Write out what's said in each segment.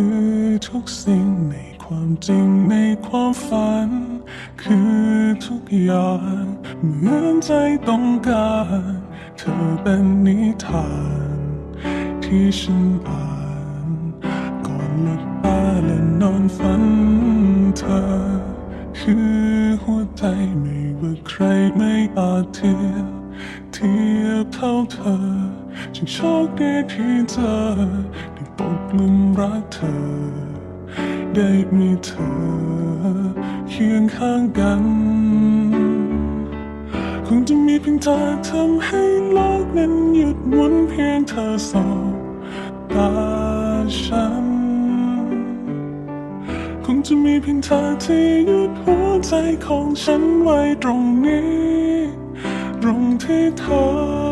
ือทุกสิ่งในความจริงในความฝัน คือทุกอย่างเหมือนใจต้องการ เธอเป็นนิทาน ที่ฉันอ่านก่อนหลับตาและนอนฝันเธอ คือหัวใจไม่ว่าใครไม่อาจเทียบเทียบเท่าเธอ ฉันโชคดีที่เธอได้ตกลุมรักเธอ ได้มีเธอเคียงข้างกัน คงจะมีเพียงเธอทำให้โลกนั้นหยุดหมุนเพียงเธอสอบตาฉัน คงจะมีเพียงเธอที่หยุดหัวใจของฉันไว้ตรงนี้ ตรงที่เธอ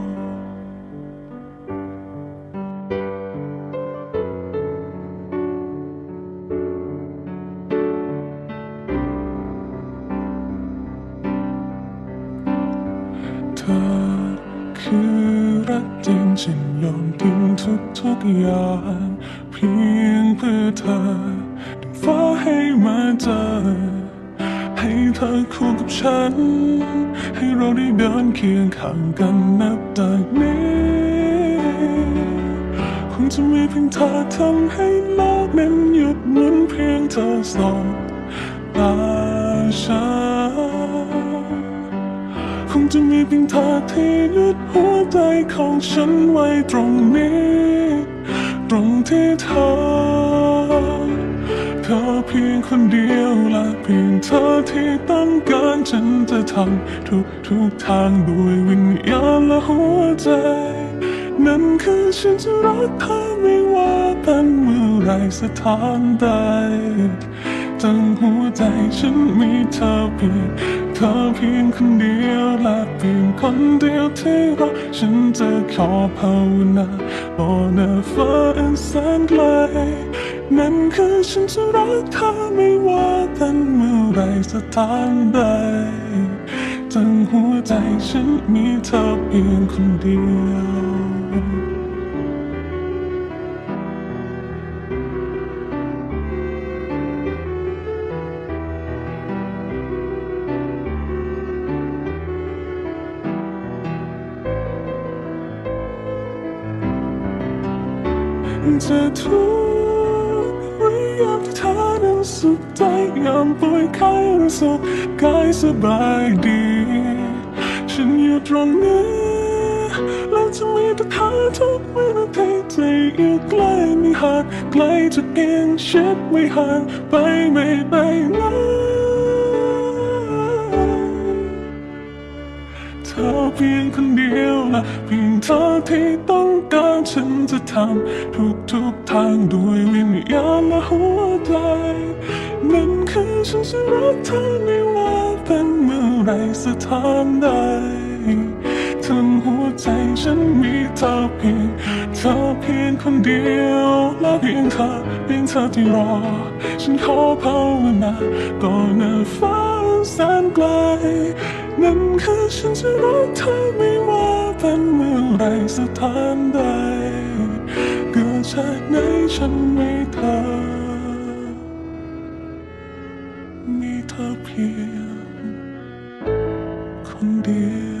อ คือรักจริงฉันยอมทิ้งทุกทุกอย่าง เพียงเพื่อเธอดึงฟ้าให้มาเจอ ให้เธอคู่กับฉัน ให้เราได้เดินเคียงข้างกันนับจากนี้คงจะมีเพียงเธอทำให้โลกนั้นหยุดหมุนเพียงเธอสองตาฉัน จะมีเพียงเธอที่ยุดหัวใจของฉันไว้ตรงนี้ ตรงที่เธอเธอเพียงคนเดียวและเพียงเธอที่ต้องการฉันจะทำทุกทุกทางด้วยวิญญาณและหัวใจ นั่นคือฉันจะรักเธอไม่ว่าเป็นเมื่อไรสถานใดทั้งหัวใจฉันมีเธอเพียง ธอเพียงคนเดียวและเพียงคนเดียวที่รักฉันจะขอภาวนาบนหน้าฟ้าอันแสนไกลนั่นคือฉันจะรักเธอไม่ว่ากันเมื่อไรสถานใดทั้งหัวใจฉันมีเธอเพียงคนเดียว จะทุกข์หรือยามที่เธอนั้นสุขใจยามป่วยไข้หรือสุขกายสบายดี ฉันอยู่ตรงนี้และจะมีแต่เธอทุกวินาทีที่อยู่ใกล้ไม่ห่างไกลจะเอียงชิดไม่ห่างไปไม่ไปไหนเธอเพียงคนเดียวและเพีย งเธอที่ต้องการฉันจะทำทุกทุกทางด้วยวิญญาณและหัวใจนั่นคือฉันจะรักเธอไม่ว่าเป็นเมื่อไรสถานใดทั้งหัวใจฉันมีเธอเพียงเธอเพียงคนเดียวและเพียงเธอเพียงเธอที่รอ ฉันขอภาวนาต่อหน้าฟ้าแสนไกล นั่นคือฉันจะรักเธอไม่ว่า เป็นเมื่อไรสถานใด เกิดชาติไหนฉันมีเธอ มีเธอเพียงคนเดียว